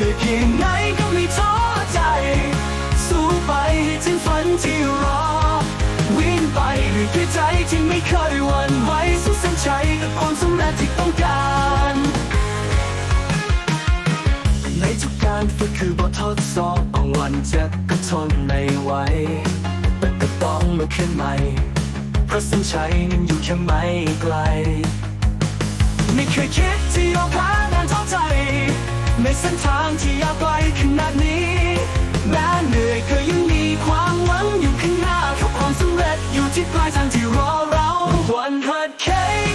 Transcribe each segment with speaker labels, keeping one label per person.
Speaker 1: เหนื่อยเพียงไหนก็ไม่ท้อใจ สู้ไปให้ถึงฝันที่รอ วิ่งไปด้วยใจที่ไม่เคยหวั่นไหวสู้เส้นชัยกับความสำเร็จที่ต้องการ ในทุกการฝึกคือบททดสอบของวันจะก็ทนไม่ไหวแต่ก็ต้องมาขึ้นใหม่เพราะเส้นชัยนั้นอยู่แค่ไม่ไกล ไม่เคยคิดที่ยอม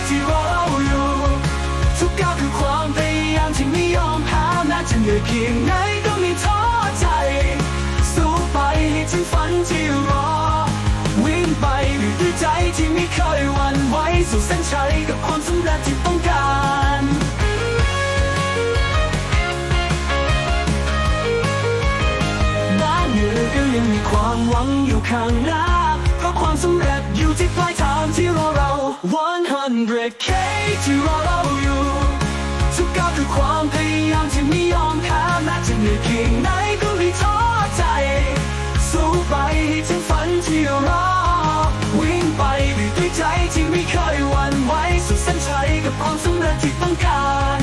Speaker 1: ที่รอเราอยู่ทุกก้าวคือความพยายามที่ไม่ยอมแพ้แม้จะเหนื่อยเพียงไหนก็ไม่ท้อใจ สู้ไปให้ถึงฝันที่รอ วิ่งไปด้วยใจที่ไม่เคยหวั่นไหวสู่เส้นชัยกับความสำเร็จที่ต้องการบ้านเหนือก็ยังมีความหวังอยู่ข้างหน้า ความสำเร็จอยู่ที่ปลายทางที่รอเรา 100k ที่รอเราอยู่ทุกก้าวคือความพยายามที่ไม่ยอมแพ้แม้จะเหนื่อยเพียงไหนก็ไม่ท้อใจ สู้ไปให้ถึงฝันที่รอวิ่งไปด้วยใจที่ไม่เคยหวั่นไหวสู่เส้นชัยกับความสำเร็จที่ต้องการ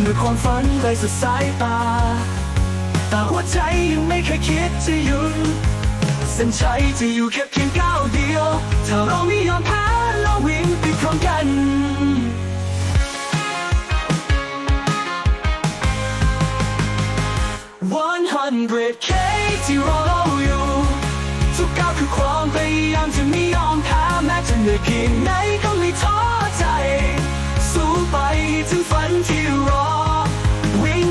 Speaker 1: เมื่อความฝันไกลสุดสายตาแต่หัวใจยังไม่เคยคิดจะหยุด เส้นชัยจะอยู่แค่เพียงก้าวเดียว ถ้าเราไม่ยอมแพ้เราวิ่งไปพร้อมกัน 100k ที่รอเราอยู่ทุกก้าวคือความพยายามจะไม่ยอมแพ้แม้จะเหนื่อยเพียงไหนก็ไม่ท้อใจ สู้ไปถึงฝันที่รอ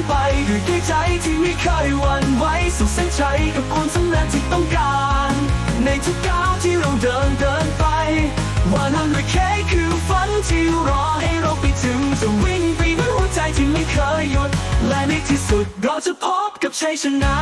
Speaker 1: ไปด้วยด้วยใจที่ไม่เคยหวั่นไหวสุขเส้นชัยกับความสำเร็จที่ต้องการ ในทุกก้าวที่เราเดินเดินไปวันนั้นด้วยแค่คือฝันที่รอให้เราไปถึงจะวิ่งไปด้วยหัวใจที่ไม่เคยหยุด และในที่สุดเราจะพบกับชัยชนะ